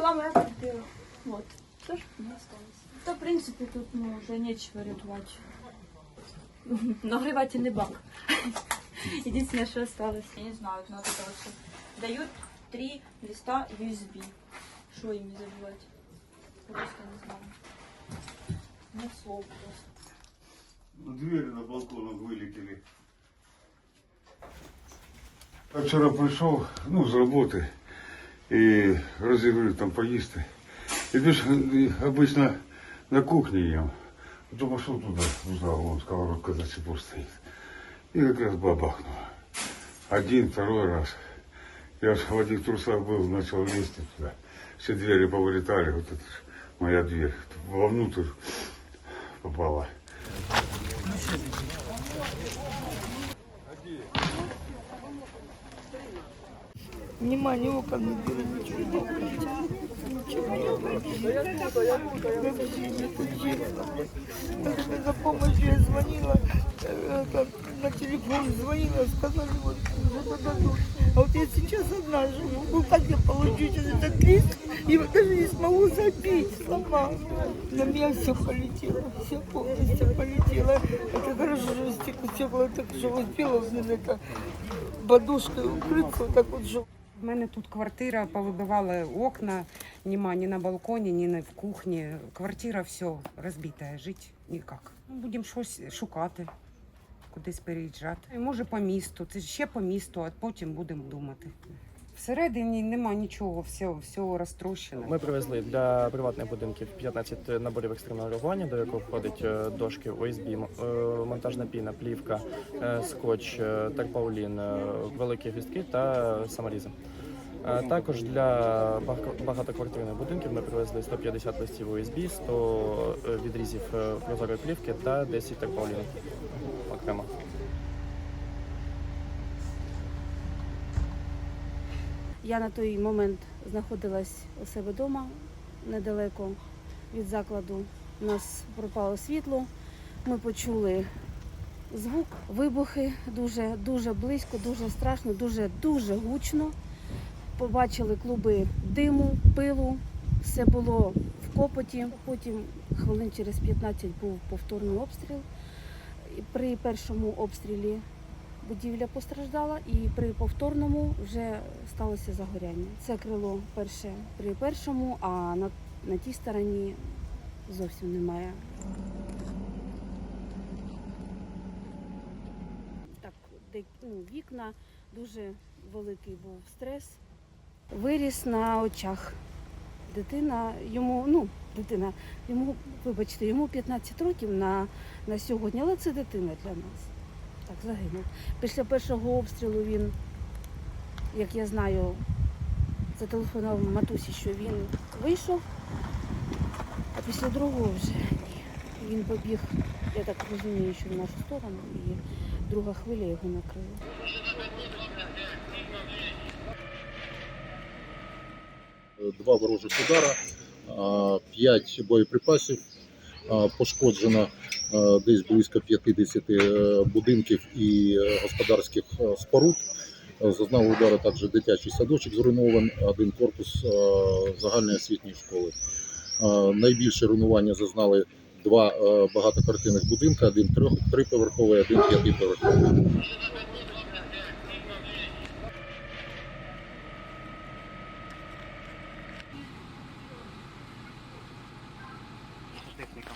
была моя квартира. Вот. Тоже не осталось. Да, в принципе, тут ну, уже нечего рятовать. Нагревательный бак. Единственное, что осталось. Я не знаю, вот это вот всё. Дают три листа USB. Что ими забивать? Просто не знаю. Нет слов просто. Ну, Двери на балконах вылетели. Я вчера пришел, ну, с работы, и разогрели там поїсти. И видишь, и обычно на кухне ем. Потом пошел туда, в зал, вон сковородка до сих пор стоит. И как раз бабахнуло. Один, второй раз. Я ж в одних трусах был, начал лезть туда. Все двери повылетали, вот это ж моя дверь. Вовнутрь попала. Внимание, окон не беру, ничего не говорите. Ничего не говорите. За помощью я звонила, э, на телефон звонила, сказали, вот что-то дадут. А вот я сейчас одна живу, ну как я получу сейчас этот лист, и вот даже не смогу забить сама. На меня все полетело, все полностью полетело. Это хорошо, что стекло, стекло так, что успела это подушкой укрыться, вот так вот, что У мене тут квартира, повибивали окна, нема ні на балконі, ні в кухні. Квартира все розбита, жити ніяк. Ну, Будемо щось шукати, кудись переїжджати. Може по місту, це ще по місту, а потім будемо думати. Всередині нема нічого, все, все розтрощено. Ми привезли для приватних будинків 15 наборів екстреного реагування, до якого входять е, дошки ОСБ, е, монтажна піна, плівка, е, скотч, терпаулін, великі гвіздки та саморізи. Також для багатоквартирних будинків ми привезли 150 листів ОСБ, 100 відрізів прозорої плівки та 10 терпаулінів окремо. Я на той момент знаходилась у себе вдома недалеко від закладу. У нас пропало світло. Ми почули звук, вибухи дуже, дуже близько, дуже страшно, дуже, дуже гучно. Побачили клуби диму, пилу, все було в копоті. Потім хвилин через 15 був повторний обстріл. При першому обстрілі будівля постраждала, і при повторному вже сталося загоряння. Це крило перше при першому, а на, на тій стороні зовсім немає. Так, де, ну, вікна, дуже великий був стрес. Виріс на очах. Дитина йому, ну, дитина, йому, вибачте, йому 15 років на, на сьогодні, але це дитина для нас. Так, загинув. Після першого обстрілу він, як я знаю, зателефонував матусі, що він вийшов, а після другого вже ні. Він побіг, я так розумію, що в нашу сторону, і друга хвиля його накрила. два ворожих удара, п'ять боєприпасів, пошкоджено десь близько 50 е, будинків і е, господарських е, споруд. Зазнав удару також дитячий садочок зруйнований, один корпус загальної освітньої школи. Найбільше руйнування зазнали два багатоквартирних будинки, один трьох триповерховий, один п'ятиповерховий. देखने का